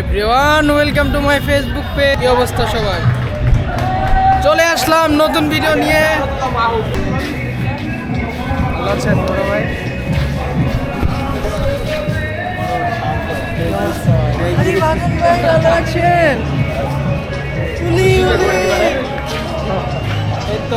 Everyone, welcome to my Facebook page. কি অবস্থা সবাই চলে আসলাম নতুন ভিডিও নিয়ে। ভালো আছেন বড় ভাই? এই তো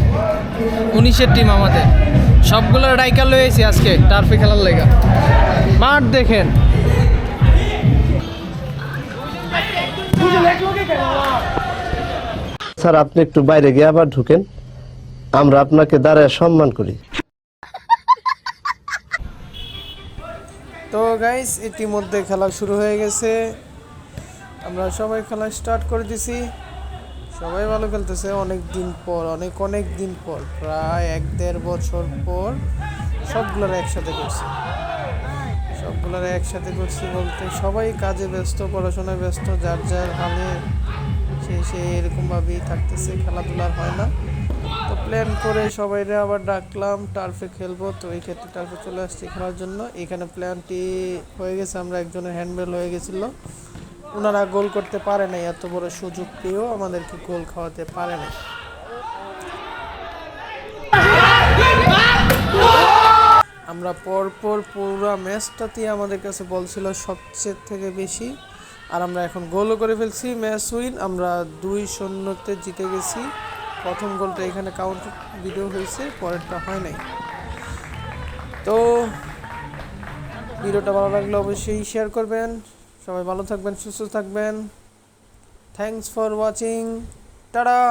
উনিশের টিম আমাদের। সবগুলো রাইকার লয়েছি আজকে টার্ফে খেলার লেগা। মাঠ দেখেন। স্যার আপনি একটু বাইরে গিয়ে আবার ঢুকেন। আমরা আপনাকে দাঁড়ায় সম্মান করি। তো গাইস ইতিমধ্যে খেলা শুরু হয়ে গেছে। আমরা সবাই খেলা স্টার্ট করে দিছি। সবাই ভালো খেলতেছে, অনেক দিন পর, অনেক অনেক দিন পর, প্রায় এক দেড় বছর পর সবগুলোর একসাথে করছি। সবগুলোর একসাথে করছি বলতে সবাই কাজে ব্যস্ত, পড়াশোনায় ব্যস্ত, যার যার হালে সে সে এরকমভাবেই থাকতেছে, খেলাধুলার হয় না। তো প্ল্যান করে সবাইরে আবার ডাকলাম টার্ফে খেলব, তো এই ক্ষেত্রে টার্ফে চলে আসছি খেলার জন্য। এখানে প্ল্যানটি হয়ে গেছে, আমরা একজনের হ্যান্ডবেল হয়ে গেছিল। ওনারা গোল করতে পারে নাই, এত বড় সুযোগ পেয়েও আমাদেরকে গোল খাওয়াতে পারে নাই। আমরা পরপর পুরো ম্যাচটাতেই আমাদের কাছে বল ছিল সবচেয়ে থেকে বেশি, আর আমরা এখন গোলও করে ফেলছি, ম্যাচ উইন, আমরা দুই শূন্যতে জিতে গেছি। প্রথম গোলটা এখানে কাউন্ট ভিডিও হয়েছে, পরেরটা হয় নাই। তো ভিডিওটা ভালো লাগলে অবশ্যই শেয়ার করবেন। সবাই ভালো থাকবেন সুস্থ থাকবেন। Thanks for watching tata!